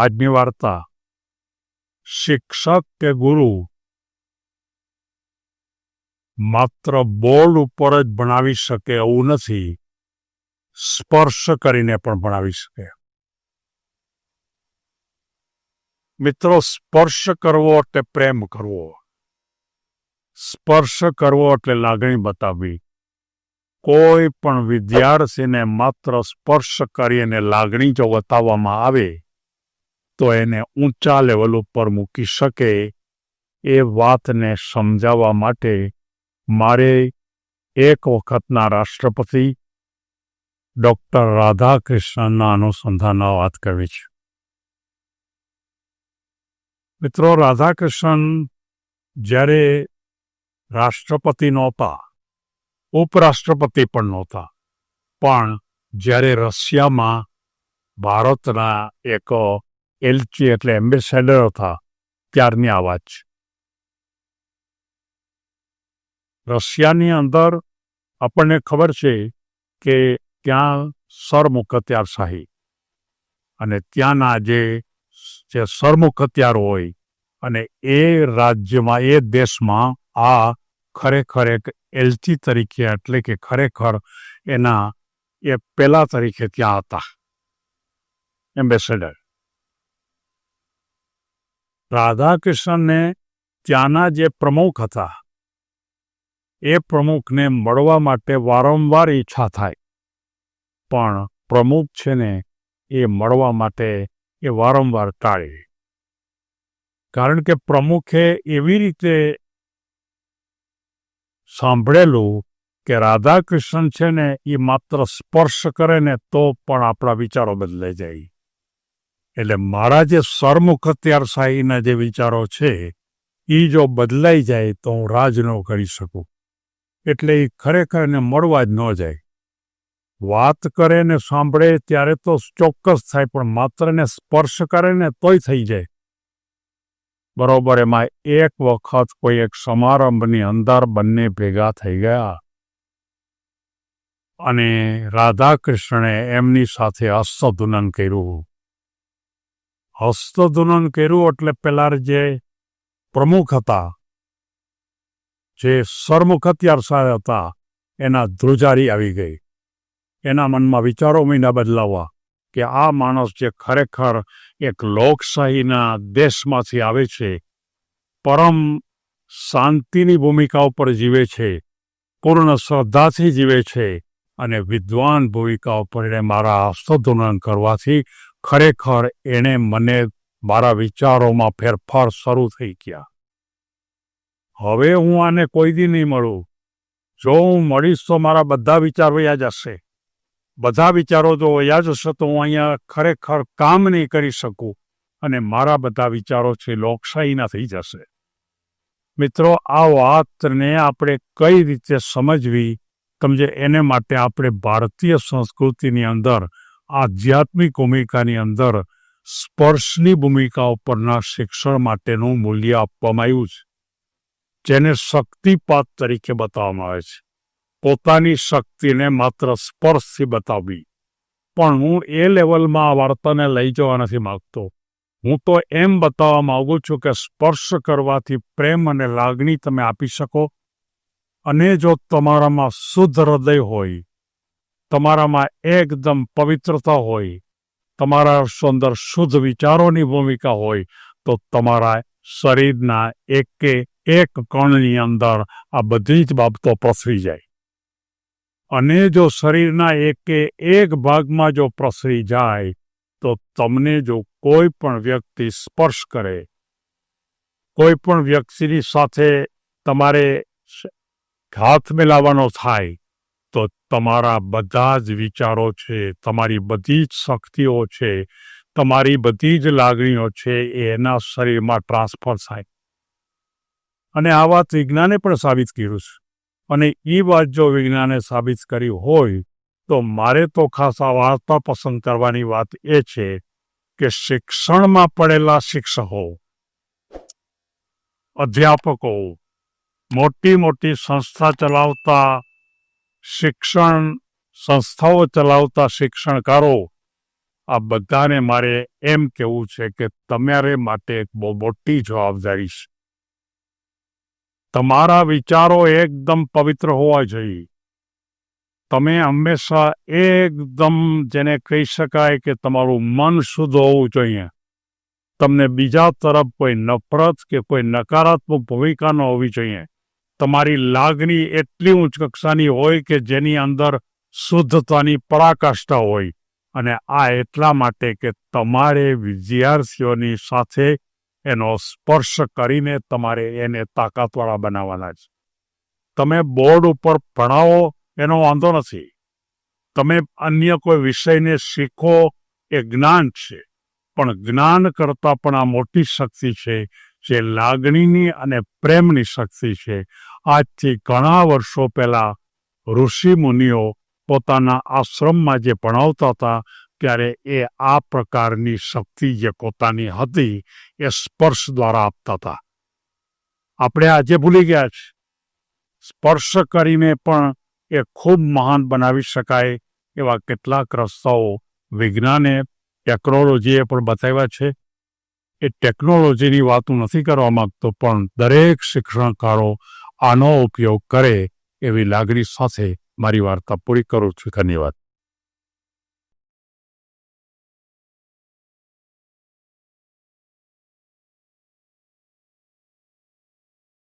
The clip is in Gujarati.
આજની વાર્તા શિક્ષક કે ગુરુ માત્ર બોર્ડ ઉપર જ ભણાવી શકે એવું નથી સ્પર્શ કરીને પણ ભણાવી શકે મિત્રો સ્પર્શ કરવો એટલે પ્રેમ કરવો સ્પર્શ કરવો એટલે લાગણી બતાવવી કોઈ પણ વિદ્યાર્થીને માત્ર સ્પર્શ કરીને લાગણી જો બતાવવામાં આવે તો એને ઊંચા લેવલ ઉપર મૂકી શકે એ વાતને સમજાવવા માટે મારે એક વખતના રાષ્ટ્રપતિ ડૉક્ટર રાધાકૃષ્ણના અનુસંધાનમાં વાત કરવી છે. મિત્રો રાધાકૃષ્ણ જ્યારે રાષ્ટ્રપતિ નહોતા, ઉપરાષ્ટ્રપતિ પણ નહોતા, પણ જ્યારે રશિયામાં ભારતના એક એલચી એટલે એમ્બેસેડર હતા ત્યારની આ વાત છે રશિયાની અંદર આપણને ખબર છે કે ત્યાં સરમુખત્યારશાહી અને ત્યાંના જે જે સરમુખત્યાર હોય અને એ રાજ્યમાં, એ દેશમાં આ ખરેખર એક એલચી તરીકે એટલે કે ખરેખર એના એ પેલા તરીકે ત્યાં હતા. એમ્બેસેડર. રાધાકૃષ્ણને ત્યાંના જે પ્રમુખ હતા, એ પ્રમુખને મળવા માટે વારંવાર ઈચ્છા થાય. પણ પ્રમુખ છે ને, એ મળવા માટે એ વારંવાર ટાળે. કારણ કે પ્રમુખે એવી રીતે સાંભળેલું કે રાધાકૃષ્ણ છે ને, એ માત્ર સ્પર્શ કરે ને તો પણ આપણા વિચારો બદલાઈ જાય. એટલે મારા જે સરમુખ અત્યારશાહીના જે વિચારો છે એ જો બદલાઈ જાય તો હું રાજ ન કરી શકું. એટલે એ ખરેખર એને મળવા જ ન જાય. વાત કરે ને સાંભળે ત્યારે તો ચોક્કસ થાય, પણ માત્ર ને સ્પર્શ કરે ને તોય થઈ જાય. બરોબર, એમાં એક વખત કોઈ એક સમારંભની અંદર બંને ભેગા થઈ ગયા. અને રાધાકૃષ્ણે એમની સાથે હસ્તધુનન કર્યું. હસ્તધુનન કર્યું એટલે પેલા જે પ્રમુખ હતા, જે સરમુખત્યાર સાહેબ હતા, એના ધ્રુજારી આવી ગઈ. એના મનમાં વિચારો મહિના બદલાવા કે આ માણસ જે ખરેખર એક લોકશાહીના દેશમાંથી આવે છે, પરમ શાંતિની ભૂમિકા ઉપર જીવે છે, પૂર્ણ શ્રદ્ધાથી જીવે છે અને વિદ્વાન ભૂમિકા ઉપર એને મારા હસ્તધુનન કરવાથી ખરેખર એણે મને મારા વિચારોમાં ફેરફાર શરૂ થઈ ગયા. હવે હું આને કોઈ દી નહીં મળું. જો હું મળીશ તો મારા બધા વિચાર વયા જશે. બધા વિચારો જો વયા જશે તો હું અહીંયા ખરેખર કામ નહીં કરી શકું અને મારા બધા વિચારો છે લોકશાહીના થઈ જશે. મિત્રો, આ વાતને આપણે કઈ રીતે સમજવી? સમજે એને માટે આપણે ભારતીય સંસ્કૃતિની અંદર આધ્યાત્મિક ભૂમિકાની અંદર સ્પર્શની ભૂમિકા ઉપરના શિક્ષણ માટેનું મૂલ્ય આપવામાં આવ્યું છે. જેને શક્તિપાત તરીકે બતાવવામાં આવે છે. પોતાની શક્તિને માત્ર સ્પર્શથી બતાવવી. પણ હું એ લેવલમાં આ વાર્તાને લઈ જવા નથી માગતો. હું તો એમ બતાવવા માગું છું કે સ્પર્શ કરવાથી પ્રેમ અને લાગણી તમે આપી શકો. અને જો તમારામાં શુદ્ધ હૃદય હોય તમારામાં એકદમ પવિત્રતા હોય, તમારા અંદર શુદ્ધ વિચારોની ભૂમિકા હોય, તો તમારા શરીરના એકે એક કણની અંદર આ બધી જ બાબતો પ્રસરી જાય. અને જો શરીરના એકે એક ભાગમાં જો પ્રસરી જાય, તો તમને જો કોઈ પણ વ્યક્તિ સ્પર્શ કરે, કોઈ પણ વ્યક્તિની સાથે તમારે હાથ મિલાવવાનો થાય તો તમારા બધા જ વિચારો છે, તમારી બધી જ શક્તિઓ છે, તમારી બધી જ લાગણીઓ છે, એ એના શરીરમાં ટ્રાન્સફર થાય. અને આ વાત વિજ્ઞાને પણ સાબિત કર્યું છે. અને એ વાત જો વિજ્ઞાને સાબિત કરી હોય, તો મારે તો ખાસ આ વાર્તા પસંદ કરવાની વાત એ છે કે શિક્ષણમાં પડેલા શિક્ષકો, અધ્યાપકો, મોટી મોટી સંસ્થા ચલાવતા શિક્ષણ સંસ્થાઓ ચલાવતા શિક્ષણકારો, આ બધાને મારે એમ કહેવું છે કે તમારે માટે એક બહુ મોટી જવાબદારી છે. તમારા વિચારો એકદમ પવિત્ર હોવા જોઈએ. તમે હંમેશા એકદમ જેને કહી શકાય કે તમારું મન શુદ્ધ હોવું જોઈએ. તમને બીજા તરફ કોઈ નફરત કે કોઈ નકારાત્મક ભૂમિકા ન હોવી જોઈએ. તમારી લાગણી એટલી ઉચ્ચ કક્ષાની હોય કે જેની અંદર શુદ્ધતાની પરાકાષ્ઠા હોય. અને આ એટલા માટે કે તમારે વિદ્યાર્થીઓની સાથે એનો સ્પર્શ કરીને તમારે એને તાકાતવાળા બનાવવાના છે. તમે બોર્ડ ઉપર ભણાવો એનો વાંધો નથી. તમે અન્ય કોઈ વિષયને શીખો એ જ્ઞાન છે. પણ જ્ઞાન કરતાં પણ આ મોટી શક્તિ છે, જે લાગણીની અને પ્રેમની શક્તિ છે. આજથી ઘણા વર્ષો પહેલા ઋષિ મુનિઓ પોતાના આશ્રમમાં જે ભણાવતા હતા, ત્યારે એ આ પ્રકારની શક્તિ જે પોતાની હતી, એ સ્પર્શ દ્વારા આપતા હતા. આપણે આજે ભૂલી ગયા છે. સ્પર્શ કરીને પણ એ ખૂબ મહાન બનાવી શકાય એવા કેટલાક રસ્તાઓ વિજ્ઞાને ટેકનોલોજીએ પણ બતાવ્યા છે. એ ટેકનોલોજીની વાતો નથી કરવા માંગતો, પણ દરેક શિક્ષણકારો આનો ઉપયોગ કરે એવી લાગણી સાથે મારી વાર્તા પૂરી કરું છું. ધન્યવાદ.